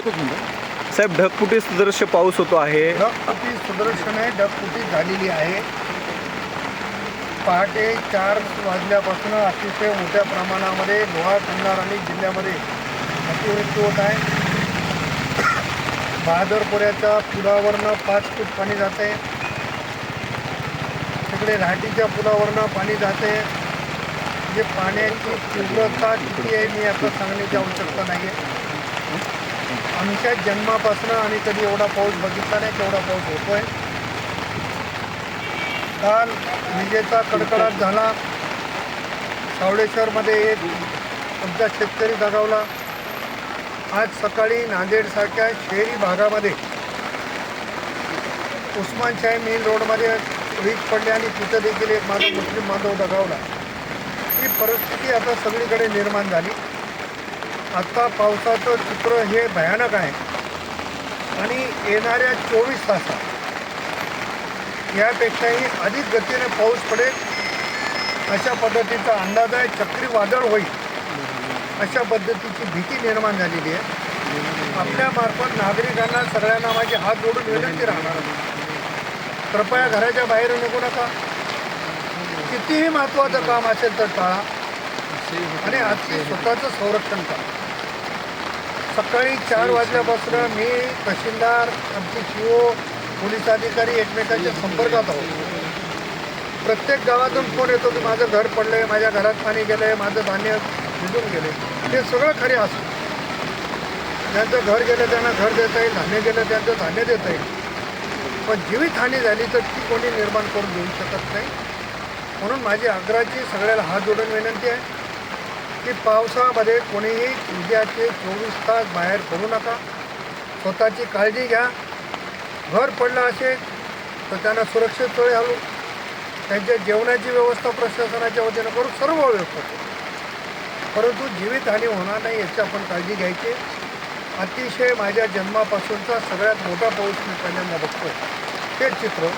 एकच मिनिट साहेब ढगफुटी सदृश्य पाऊस होतो आहे. ढगफुटी सुदर्शन आहे ढगफुटी झालेली आहे. पहाटे चार वाजल्यापासून अतिशय मोठ्या प्रमाणामध्ये लोहा कंधार आणि जिल्ह्यामध्ये अतिवृष्टी होत आहे. बहादरपुऱ्याच्या पुलावरनं पाच फूट पाणी जात. आहे तिकडे राहटीच्या पुलावरनं पाणी जाते. म्हणजे पाण्याची तीव्रता किती आहे मी आता सांगण्याची आवश्यकता नाही आहे आमच्या जन्मापासून आणि कधी एवढा पाऊस बघितला नाही तेवढा पाऊस होतोय. काल विजेचा कडकडाट झाला. सावळेश्वरमध्ये एक आमचा शेतकरी दगावला. आज सकाळी नांदेडसारख्या शहरी भागामध्ये उस्मानशाही मेन रोडमध्ये वीज पडली आणि तिथं देखील एक माझा मुस्लिम बांधव दगावला. ही परिस्थिती आता सगळीकडे निर्माण झाली. आत्ता पावसाचं चित्र हे भयानक आहे. आणि येणाऱ्या चोवीस तासात यापेक्षाही अधिक गतीने पाऊस पडेल अशा पद्धतीचा अंदाज आहे. चक्रीवादळ होईल अशा पद्धतीची भीती निर्माण झालेली आहे. आपल्या मार्फत नागरिकांना सगळ्यांना माझी हात जोडून विनंती राहणार कृपया घराच्या बाहेर निघू नका. कितीही महत्त्वाचं काम असेल तर टाळा. आणि आजची स्वतःचं संरक्षण करा. सकाळी चार वाजल्यापासून मी तहसीलदार आमचे सी ओ पोलीस अधिकारी एकमेकांच्या संपर्कात आहोत. प्रत्येक गावातून फोन येतो की माझं घर पडलं आहे माझ्या घरात पाणी गेलं आहे माझं धान्य भिजून गेले हे सगळं खरे असतं ज्यांचं घर गेलं त्यांना घर देता येईल धान्य गेलं त्यांचं धान्य देता येईल. पण जीवितहानी झाली तर ती कोणी निर्माण करून देऊ शकत नाही. म्हणून माझी आग्रहाची सगळ्याला हात जोडून विनंती आहे. की पावसामध्ये कोणीही उद्याचे चोवीस तास बाहेर पडू नका. स्वतःची काळजी घ्या. घर पडलं असेल तर त्यांना सुरक्षित स्थळी हलू त्यांच्या जेवणाची व्यवस्था प्रशासनाच्या वतीनं करू सर्व व्यवस्था परंतु जीवितहानी होणार नाही याची आपण काळजी घ्यायची. अतिशय माझ्या जन्मापासूनचा सगळ्यात मोठा पाऊस मी पहिल्यांदा बघतो ते चित्र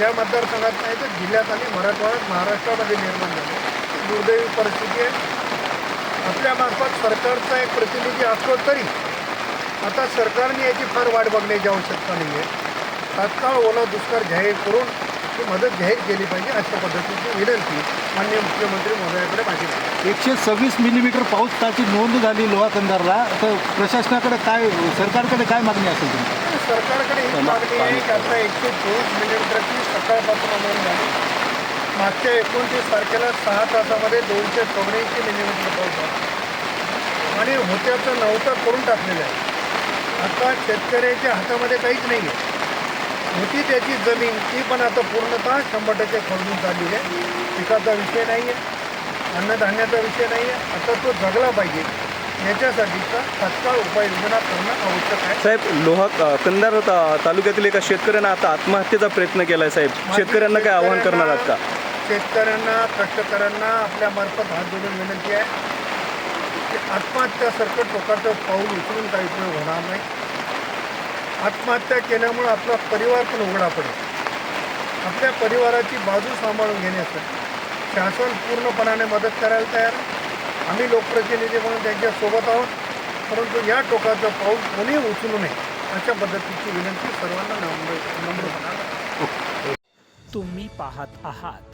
या मतदारसंघात नाही तर जिल्ह्यात आणि मराठवाड्यात महाराष्ट्रामध्ये निर्माण झालं. दुर्दैवी परिस्थिती आहे. आपल्यामार्फत सरकारचा एक प्रतिनिधी असलो तरी आता सरकारने याची फार वाट बघण्याची आवश्यकता नाही आहे तात्काळ ओला दुष्काळ जाहीर करून ती मदत जाहीर केली पाहिजे अशा पद्धतीची विनंती माननीय मुख्यमंत्री महोदयाकडे माझी. एकशे सव्वीस मिलीमीटर पाऊसाची नोंद झाली लोहा कंधारला तर प्रशासनाकडे काय सरकारकडे काय मागणी असेल तुमची? सरकारकडे ही मागणी आहे की आता एकशे चोवीस मिलीमीटरची सकाळपासून नोंद झाली. मागच्या एकोणतीस तारखेला सहा तासामध्ये दोनशे चौऱ्याऐंशी मिलीमीटर पाऊस झाला. आणि होत्याचं नव्हतं करून टाकलेलं आहे. आता शेतकऱ्याच्या हातामध्ये काहीच नाही आहे होती त्याची जमीन ती पण आता पूर्णतः शंभर टक्के खरडून चालली आहे. पिकाचा विषय नाही आहे अन्नधान्याचा विषय नाही आहे आता तो जगला पाहिजे. याच्यासाठीचा तात्काळ उपाययोजना करणं आवश्यक आहे. साहेब लोहा कंधार ता- तालुक्यातील एका शेतकऱ्यानं आता आत्महत्येचा प्रयत्न केलाय साहेब. शेतकऱ्यांना काय आवाहन करणार आहात का? शेतकऱ्यांना कष्टकऱ्यांना आपल्यामार्फत हात जोडून विनंती आहे की आत्महत्यासारखं टोकाचं पाऊल उचलून काही उपयोग होणार नाही. आत्महत्या केल्यामुळं आपला परिवार पण उघडा पडेल. आपल्या परिवाराची बाजू सांभाळून घेण्यासाठी शासन पूर्णपणाने मदत करायला तयार आम्ही लोकप्रतिनिधी म्हणून त्यांच्यासोबत आहोत. परंतु या टोकाचं पाऊल कोणी उचलू नये अशा पद्धतीची विनंती सर्वांना नम्र नम्र तुम्ही पाहत आहात.